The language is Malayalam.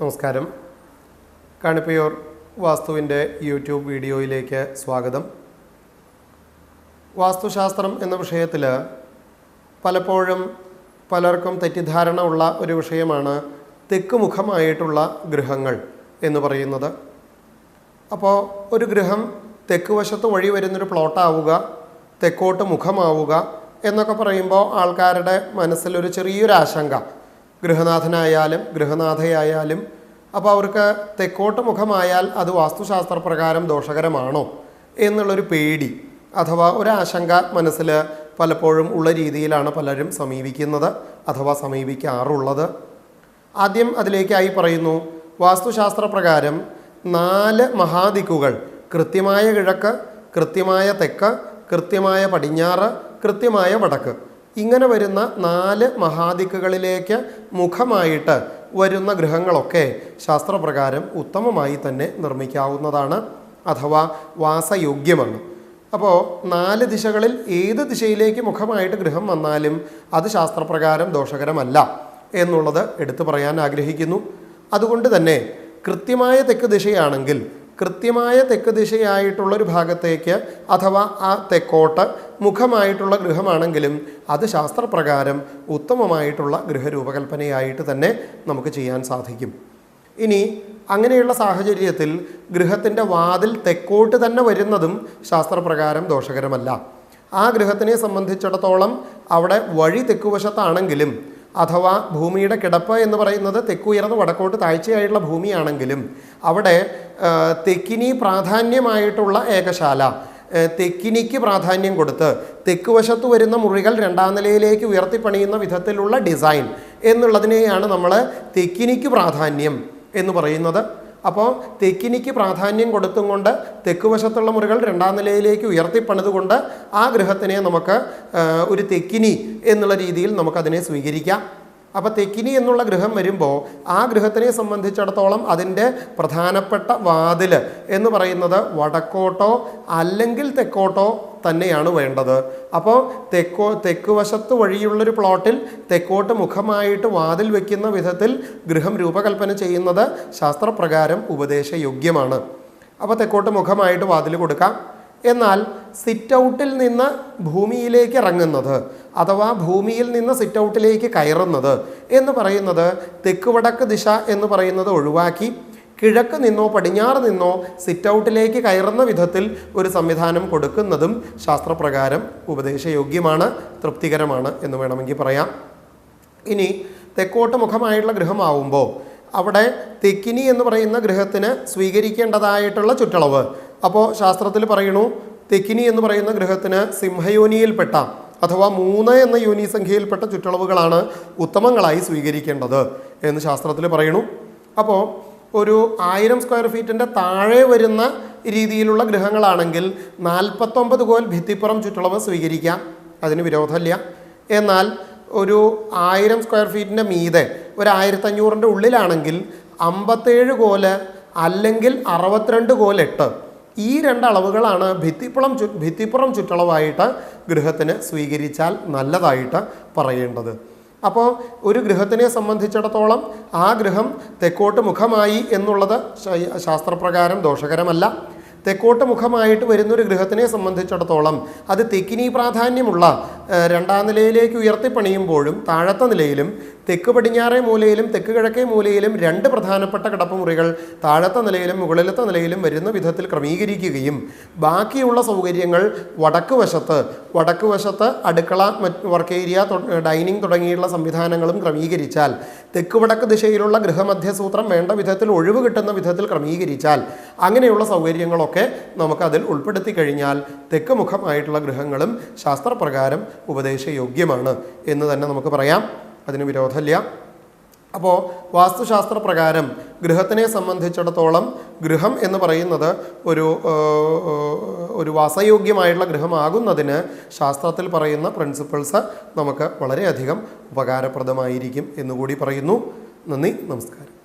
നമസ്കാരം. കാണിപ്പയോർ വാസ്തുവിന്റെ യൂട്യൂബ് വീഡിയോയിലേക്ക് സ്വാഗതം. വാസ്തുശാസ്ത്രം എന്ന വിഷയത്തിൽ പലപ്പോഴും പലർക്കും തെറ്റിദ്ധാരണ ഉള്ള ഒരു വിഷയമാണ് തെക്കുമുഖമായിട്ടുള്ള ഗൃഹങ്ങൾ എന്ന് പറയുന്നത്. അപ്പോൾ ഒരു ഗൃഹം തെക്ക് വശത്ത് വഴി വരുന്നൊരു പ്ലോട്ടാവുക തെക്കോട്ട് മുഖമാവുക എന്നൊക്കെ പറയുമ്പോൾ ആൾക്കാരുടെ മനസ്സിലൊരു ചെറിയൊരു ആശങ്ക ഗൃഹനാഥനായാലും ഗൃഹനാഥയായാലും അപ്പോൾ അവർക്ക് തെക്കോട്ട് മുഖമായാൽ അത് വാസ്തുശാസ്ത്രപ്രകാരം ദോഷകരമാണോ എന്നുള്ളൊരു പേടി അഥവാ ആശങ്ക മനസ്സിൽ പലപ്പോഴും ഉള്ള രീതിയിലാണ് പലരും സമീപിക്കുന്നത് അഥവാ സമീപിക്കാറുള്ളത്. ആദ്യം അതിലേക്കായി പറയുന്നു വാസ്തുശാസ്ത്ര പ്രകാരം നാല് മഹാദിക്കുകൾ കൃത്യമായ കിഴക്ക് കൃത്യമായ തെക്ക് കൃത്യമായ പടിഞ്ഞാറ് കൃത്യമായ വടക്ക്. ഇങ്ങനെ വരുന്ന നാല് മഹാദിക്കുകളിലേക്ക് മുഖമായിട്ട് വരുന്ന ഗ്രഹങ്ങളൊക്കെ ശാസ്ത്രപ്രകാരം ഉത്തമമായി തന്നെ നിർമ്മിക്കാവുന്നതാണ് അഥവാ വാസയോഗ്യമാണ്. അപ്പോൾ നാല് ദിശകളിൽ ഏത് ദിശയിലേക്ക് മുഖമായിട്ട് ഗ്രഹം വന്നാലും അത് ശാസ്ത്രപ്രകാരം ദോഷകരമല്ല എന്നുള്ളത് എടുത്തു പറയാൻ ആഗ്രഹിക്കുന്നു. അതുകൊണ്ട് തന്നെ കൃത്യമായ തെക്ക് ദിശയാണെങ്കിൽ കൃത്യമായ തെക്ക് ദിശയായിട്ടുള്ളൊരു ഭാഗത്തേക്ക് അഥവാ ആ തെക്കോട്ട് മുഖമായിട്ടുള്ള ഗൃഹമാണെങ്കിലും അത് ശാസ്ത്രപ്രകാരം ഉത്തമമായിട്ടുള്ള ഗൃഹരൂപകൽപ്പനയായിട്ട് തന്നെ നമുക്ക് ചെയ്യാൻ സാധിക്കും. ഇനി അങ്ങനെയുള്ള സാഹചര്യത്തിൽ ഗൃഹത്തിന്റെ വാതിൽ തെക്കോട്ട് തന്നെ വരുന്നതും ശാസ്ത്രപ്രകാരം ദോഷകരമല്ല. ആ ഗൃഹത്തിനെ സംബന്ധിച്ചിടത്തോളം അവിടെ വഴി തെക്കുവശത്താണെങ്കിലും അഥവാ ഭൂമിയുടെ കിടപ്പ് എന്ന് പറയുന്നത് തെക്കുയർന്ന് വടക്കോട്ട് താഴ്ചയായിട്ടുള്ള ഭൂമിയാണെങ്കിലും അവിടെ തെക്കിനി പ്രാധാന്യമായിട്ടുള്ള ഏകശാല തെക്കിനിക്ക് പ്രാധാന്യം കൊടുത്ത് തെക്ക് വശത്ത് വരുന്ന മുറികൾ രണ്ടാം നിലയിലേക്ക് ഉയർത്തിപ്പണിയുന്ന വിധത്തിലുള്ള ഡിസൈൻ എന്നുള്ളതിനെയാണ് നമ്മൾ തെക്കിനിക്ക് പ്രാധാന്യം എന്ന് പറയുന്നത്. അപ്പോൾ തെക്കിനിക്ക് പ്രാധാന്യം കൊടുത്തും കൊണ്ട് തെക്ക് വശത്തുള്ള മുറികൾ രണ്ടാം നിലയിലേക്ക് ഉയർത്തിപ്പണിതുകൊണ്ട് ആ ഗൃഹത്തിനെ നമുക്ക് ഒരു തെക്കിനി എന്നുള്ള രീതിയിൽ നമുക്കതിനെ സ്വീകരിക്കാം. അപ്പോൾ തെക്കിനി എന്നുള്ള ഗൃഹം വരുമ്പോൾ ആ ഗൃഹത്തിനെ സംബന്ധിച്ചിടത്തോളം അതിന്റെ പ്രധാനപ്പെട്ട വാതിൽ എന്ന് പറയുന്നത് വടക്കോട്ടോ അല്ലെങ്കിൽ തെക്കോട്ടോ തന്നെയാണ് വേണ്ടത്. അപ്പോൾ തെക്കോ തെക്ക് വശത്ത് വഴിയുള്ളൊരു പ്ലോട്ടിൽ തെക്കോട്ട് മുഖമായിട്ട് വാതിൽ വയ്ക്കുന്ന വിധത്തിൽ ഗൃഹം രൂപകൽപ്പന ചെയ്യുന്നത് ശാസ്ത്രപ്രകാരം ഉപദേശയോഗ്യമാണ്. അപ്പോൾ തെക്കോട്ട് മുഖമായിട്ട് വാതിൽ കൊടുക്കാം. എന്നാൽ സിറ്റ് ഔട്ടിൽ നിന്ന് ഭൂമിയിലേക്ക് ഇറങ്ങുന്നത് അഥവാ ഭൂമിയിൽ നിന്ന് സിറ്റ് ഔട്ടിലേക്ക് കയറുന്നത് എന്ന് പറയുന്നത് തെക്ക് വടക്ക് ദിശ എന്ന് പറയുന്നത് ഒഴിവാക്കി കിഴക്ക് നിന്നോ പടിഞ്ഞാറ് നിന്നോ സിറ്റ് ഔട്ടിലേക്ക് കയറുന്ന വിധത്തിൽ ഒരു സംവിധാനം കൊടുക്കുന്നതും ശാസ്ത്രപ്രകാരം ഉപദേശയോഗ്യമാണ് തൃപ്തികരമാണ് എന്ന് വേണമെങ്കിൽ പറയാം. ഇനി തെക്കോട്ട് മുഖമായിട്ടുള്ള ഗൃഹമാവുമ്പോൾ അവിടെ തെക്കിനി എന്ന് പറയുന്ന ഗൃഹത്തിന് സ്വീകരിക്കേണ്ടതായിട്ടുള്ള ചുറ്റളവ്. അപ്പോൾ ശാസ്ത്രത്തിൽ പറയണു തെക്കിനി എന്ന് പറയുന്ന ഗൃഹത്തിന് സിംഹയോനിയിൽപ്പെട്ട അഥവാ മൂന്ന് എന്ന യോനി സംഖ്യയിൽപ്പെട്ട ചുറ്റളവുകളാണ് ഉത്തമങ്ങളായി സ്വീകരിക്കേണ്ടത് എന്ന് ശാസ്ത്രത്തിൽ പറയണു അപ്പോൾ ഒരു ആയിരം സ്ക്വയർ ഫീറ്റിന്റെ താഴെ വരുന്ന രീതിയിലുള്ള ഗൃഹങ്ങളാണെങ്കിൽ നാൽപ്പത്തൊമ്പത് കോൽ ഭിത്തിപ്പുറം ചുറ്റളവ് സ്വീകരിക്കാം. അതിന് വിരോധമില്ല. എന്നാൽ ഒരു ആയിരം സ്ക്വയർ ഫീറ്റിന്റെ മീതെ ഒരു ആയിരത്തഞ്ഞൂറിന്റെ ഉള്ളിലാണെങ്കിൽ അമ്പത്തേഴ് കോൽ അല്ലെങ്കിൽ അറുപത്തിരണ്ട് കോൽ എട്ട് ഈ രണ്ട് അളവുകളാണ് ഭിത്തിപ്പുറം ചു ഭിത്തിപ്പുറം ചുറ്റളവായിട്ട് ഗൃഹത്തിന് സ്വീകരിച്ചാൽ നല്ലതായിട്ട് പറയേണ്ടത്. അപ്പോൾ ഒരു ഗൃഹത്തിനെ സംബന്ധിച്ചിടത്തോളം ആ ഗൃഹം തെക്കോട്ട് മുഖമായി എന്നുള്ളത് ശാസ്ത്രപ്രകാരം ദോഷകരമല്ല. തെക്കോട്ട് മുഖമായിട്ട് വരുന്നൊരു ഗൃഹത്തിനെ സംബന്ധിച്ചിടത്തോളം അത് തെക്കിനി പ്രാധാന്യമുള്ള രണ്ടാം നിലയിലേക്ക് ഉയർത്തിപ്പണിയുമ്പോഴും താഴത്തെ നിലയിലും തെക്ക് പടിഞ്ഞാറേ മൂലയിലും തെക്ക് കിഴക്കേ മൂലയിലും രണ്ട് പ്രധാനപ്പെട്ട കിടപ്പുമുറികൾ താഴത്തെ നിലയിലും മുകളിലത്തെ നിലയിലും വരുന്ന വിധത്തിൽ ക്രമീകരിക്കുകയും ബാക്കിയുള്ള സൗകര്യങ്ങൾ വടക്ക് വശത്ത് വടക്ക് വശത്ത് അടുക്കള വർക്ക് ഏരിയ ഡൈനിങ് തുടങ്ങിയുള്ള സംവിധാനങ്ങളും ക്രമീകരിച്ചാൽ തെക്ക് വടക്ക് ദിശയിലുള്ള ഗൃഹമധ്യസൂത്രം വേണ്ട വിധത്തിൽ ഒഴിവ് കിട്ടുന്ന വിധത്തിൽ ക്രമീകരിച്ചാൽ അങ്ങനെയുള്ള സൗകര്യങ്ങളൊക്കെ നമുക്കതിൽ ഉൾപ്പെടുത്തി കഴിഞ്ഞാൽ തെക്ക് മുഖമായിട്ടുള്ള ഗൃഹങ്ങളും ശാസ്ത്രപ്രകാരം ഉപദേശയോഗ്യമാണ് എന്ന് തന്നെ നമുക്ക് പറയാം. അതിന് വിരോധമില്ല. അപ്പോൾ വാസ്തുശാസ്ത്ര പ്രകാരം ഗൃഹത്തിനെ സംബന്ധിച്ചിടത്തോളം ഗൃഹം എന്ന് പറയുന്നത് ഒരു ഒരു വാസയോഗ്യമായിട്ടുള്ള ഗൃഹമാകുന്നതിന് ശാസ്ത്രത്തിൽ പറയുന്ന പ്രിൻസിപ്പിൾസ് നമുക്ക് വളരെയധികം ഉപകാരപ്രദമായിരിക്കും എന്നുകൂടി പറയുന്നു. നന്ദി നമസ്കാരം.